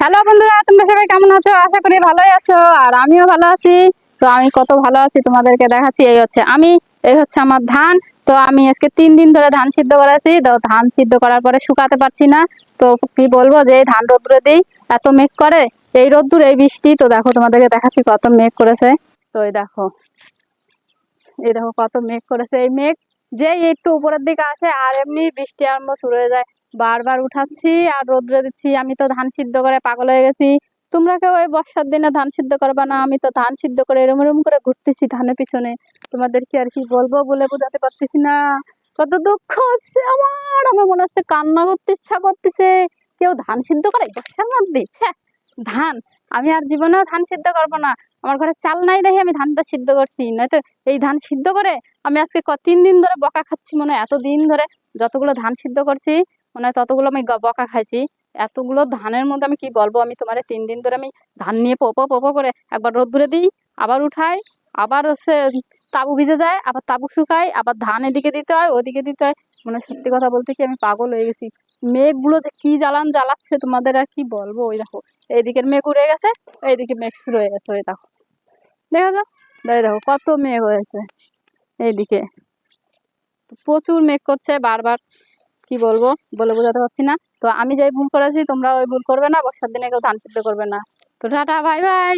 Hello বন্ধুরা, তোমরা সবাই কেমন আছো? আশা করি ভালোই আছো, আর আমিও ভালো আছি। তো আমি কত ভালো আছি তোমাদেরকে দেখাচ্ছি, এই হচ্ছে আমি, এই হচ্ছে আমার ধান। তো আমি আজকে তিন দিন ধরে ধান সিদ্ধ করাচ্ছি। তো ধান সিদ্ধ করার পরে শুকাতে পারছি না। তো কি বলব যে ধান রোদ্দুরে দিই, এত মেঘ করে। এই রোদ্দুর, এই বৃষ্টি, তো দেখো তোমাদেরকে দেখাচ্ছি কত মেঘ করেছে। তো এই দেখো এই দেখো কত মেঘ করেছে। এই মেঘ যে একটু উপরের দিকে আসে, আর এমনি বৃষ্টি আরম্ভ শুরু হয়ে যায়। বারবার উঠাচ্ছি আর রোদ্রে দিচ্ছি, আমি তো ধান সিদ্ধ করে পাগল হয়ে গেছি। তোমরা কেউ ওই বর্ষার দিনে ধান সিদ্ধ করবা না, আমি তো ধান সিদ্ধ করে এরম এরম করে ঘুরতেছি ধানের পিছনে। তোমাদের কি আর কি বলব বলে বোঝাতে পারতেছি না। কত দুঃখ হচ্ছে আমার আমার মনে হচ্ছে কান্না করতে ইচ্ছা করতেছে। কেউ ধান সিদ্ধ করে বর্ষার মধ্যে? ধান, আমি আর জীবনেও ধান সিদ্ধ করব না। আমার ঘরে চাল নাই দেখে আমি ধানটা সিদ্ধ করছি। নয়তো এই ধান সিদ্ধ করে আমি আজকে তিন দিন ধরে বকা খাচ্ছি মনে হয়। এত দিন ধরে যতগুলো ধান সিদ্ধ করছি মনে হয় ততগুলো আমি বকা খাইছি। এতগুলো ধানের মধ্যে আমি কি বলব? আমি তোমার তিন দিন ধরে আমি ধান নিয়ে পোপো পোপো করে একবার রোদ্দুরে দিই, আবার উঠাই, আবার হচ্ছে তাবু ভিজে যায়, আবার তাবু শুকাই, আবার ধান এদিকে দিতে হয়, ওদিকে দিতে হয়। মানে সত্যি কথা বলতে কি আমি পাগল হয়ে গেছি। মেঘগুলো যে কি জ্বালান জ্বালাচ্ছে তোমাদের আর কি বলব? ওই দেখো, এইদিকের মেঘ উড়ে গেছে, এইদিকে মেঘ শুরু হয়ে গেছে, ওই দেখো। দেখো তো এই দেখো, কত মেঘ হয়েছে। এইদিকে। প্রচুর মেঘ করছে বারবার। কি বলব? বলে বোঝাতে পারছি না। তো আমি যাই ভুল করেছি, তোমরা ওই ভুল করবে না, বর্ষার দিনে কেউ ধান সিদ্ধ করবে না। তো টাটা, বাই বাই।